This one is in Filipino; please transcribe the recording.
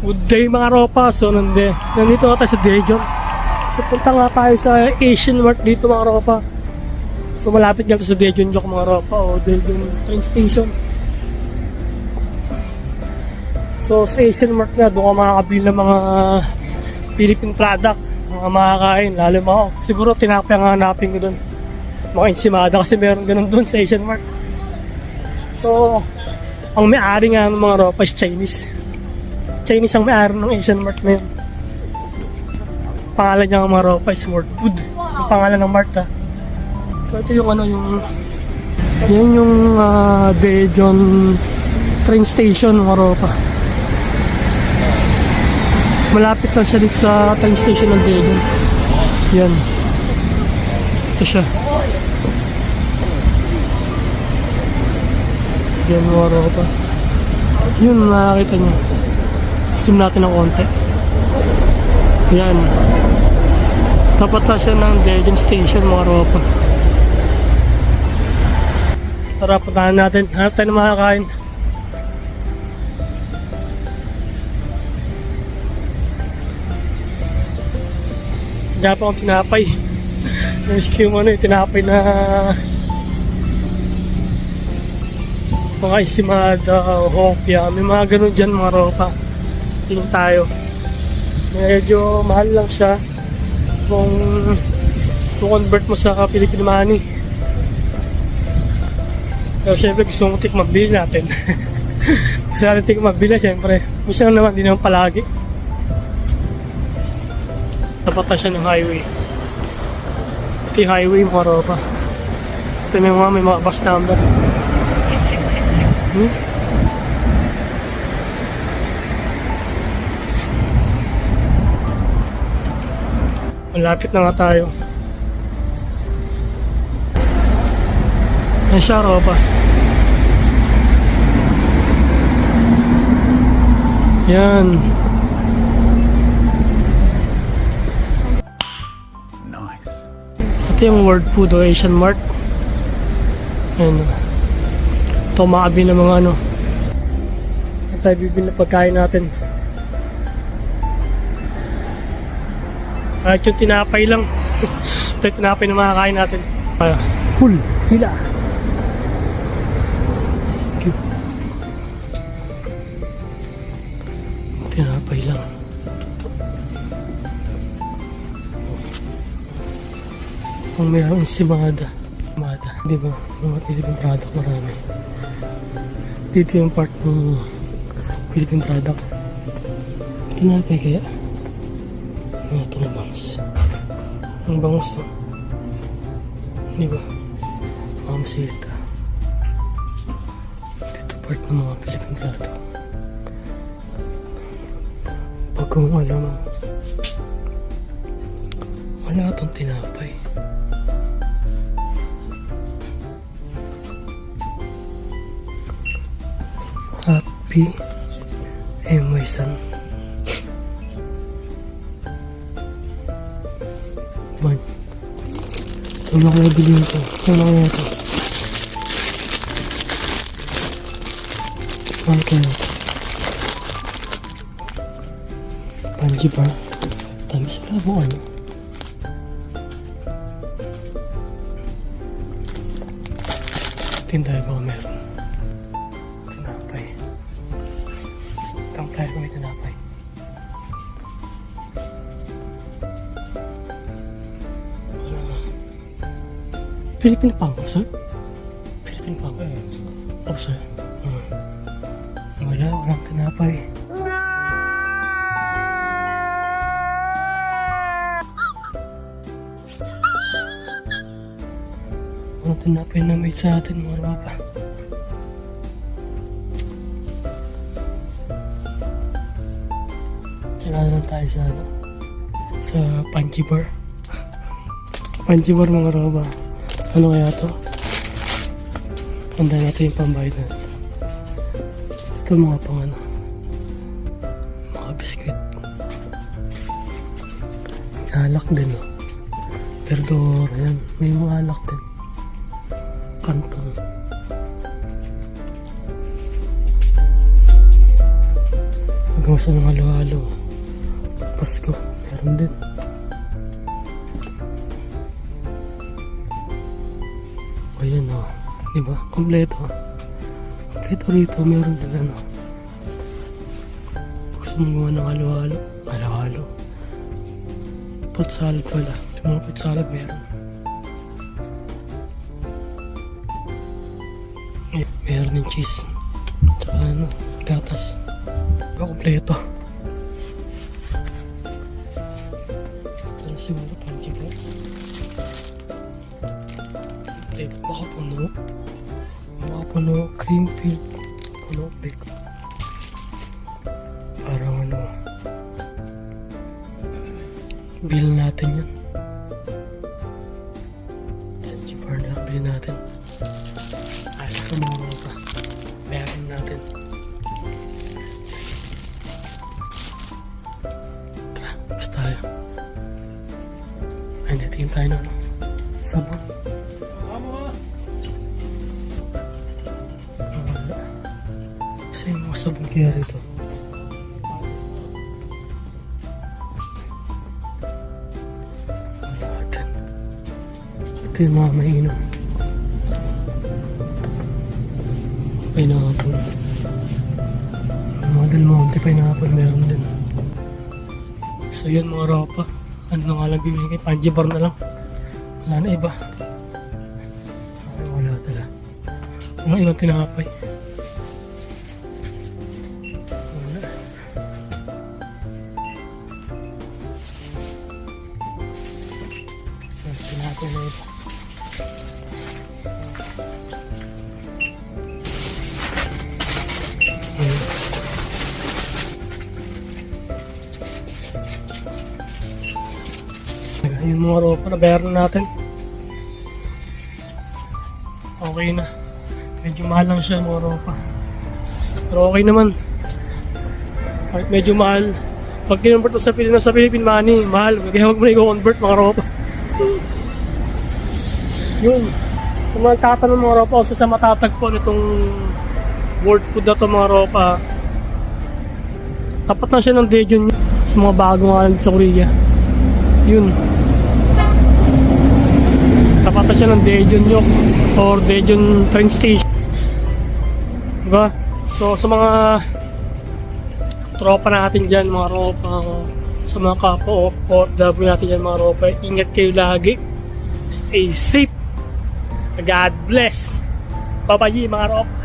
Good day mga ropa. So nande, nandito na tayo sa Daejeon. So punta nga tayo sa Asian Mart dito mga ropa. So malapit nga sa Daejeon Joke mga ropa o Daejeon train station. So sa Asian Mart nga doon ka makakabili ng mga Philippine product, mga makakain, lalo mga siguro tinapay ang hanapin ko doon. Mga ensimada kasi meron ganun doon sa Asian Mart. So, ang may-ari nga ng mga ropa is Chinese. Chinese ang may-ari ng Asian Mart na yun. Pangalan niya mga ropa is World Food. Ang pangalan ng Mart ha. So ito yung ano yung yan yung uh, Daejeon train station mga ropa. Malapit lang siya dito sa train station ng Daejeon. Yan. Ito siya. Yan mga ropa. Yun nakakita niyo. Zoom natin ng konti. Yan. Tapat na siya ng Daejeon Station mga ropa. Tara, puntahan natin. Hanap tayo ng makakain. Kaya pa akong tinapay. Rescue mo ano tinapay na mga isimada, hopya, may mga ganun dyan mga ropa. Tingin tayo. Medyo mahal lang siya kung kung convert mo sa Philippine money. Pero syempre gusto mong tikmang bili natin. gusto natin tikmang bili syempre. Minsan naman, di naman palagi. Tapat na siya ng highway. Ito yung highway mga ropa. Ito may mga, may mga bus number. Hmm? Malapit na nga tayo. Yan siya, Ropa. Yan. Nice. Ito yung World Food o Asian Mart. Yan. Ito maabi ng mga ano. Ito tayo bibili na pagkain natin. Kahit yung tinapay lang. Ito yung tinapay na makakain natin. Ah, full. Hila. Thank you. Tinapay lang. Kung mayroong simada. Simada. Di ba? Mga Philippine product marami. Dito yung part ng Philippine product. Tinapay kaya? Ito na bangus? Ang bangus to. Di ba? Mga masita. Dito part ng mga product. Pag kung alam wala itong tinapay. Happy eh Man. Ito na bilhin ko. Ito na ito. Kaya ito? Panji bar. Tamis wala mo ano. Tindahan baka meron. Philippine pang, sir? Philippine pang. Oh, sir. Hmm. Wala, walang tinapay. Walang tinapay na may sa atin, mga ropa. Tsaka na tayo sa ano, sa Panchi Bar. Panchi Bar mga roba. Ano kaya to? Handa natin yung pambayad na ito. Ito mga pang ano. Mga biskuit. Alak din oh. Perdor, ayan. May mga alak din. Kanton. Hanggang Iwasan ng halo-halo. Pasko, meron din. Ayan o. Di ba? Kompleto. Kompleto rito. Meron din ano. Gusto mo gawa ng halo-halo. Halo-halo. Fruit salad pala. Sa mga fruit salad meron. Eh, meron din cheese. Tsaka ano, gatas. Kompleto. Ito na siguro panchika. Eh, baka puno. Baka puno, cream filled. Puno, bacon. Parang ano. Bill natin yun. 10 bar na lang bilhin natin. Ay, mga pa. Bayarin natin. Tara, basta tayo. Ay, natin tayo na ano. Sabon. Kasi yung mga sabon kaya rito. Ito yung mga mainom. Pineapple. Mga Del Monte pineapple meron din. So yun mga ropa. Ano nga lang bibili kay Panji Bar na lang. Wala na iba. Ay, wala talaga. Walang ibang tinapay. Wala. Ay, Tinapay na iba. Yung mga ropa na bayaran natin. Okay na. Medyo mahal lang siya mga ropa. Pero okay naman. Kahit medyo mahal. Pag kinonvert sa Pilipinas sa Philippine money, mahal. Kaya huwag mo na i-convert mga ropa. Yun. Sa mga tatanong mga ropa, o sa matatagpo nitong word food na to mga ropa. Tapat lang siya ng Daejeon sa mga bagong nga sa Korea. Yun. Siya ng Daejeon Yok or Daejeon train station. Diba? So sa mga tropa natin dyan, mga ropa, sa mga kapo o W natin dyan, mga ropa, ingat kayo lagi. Stay safe. God bless. Bye-bye mga ropa.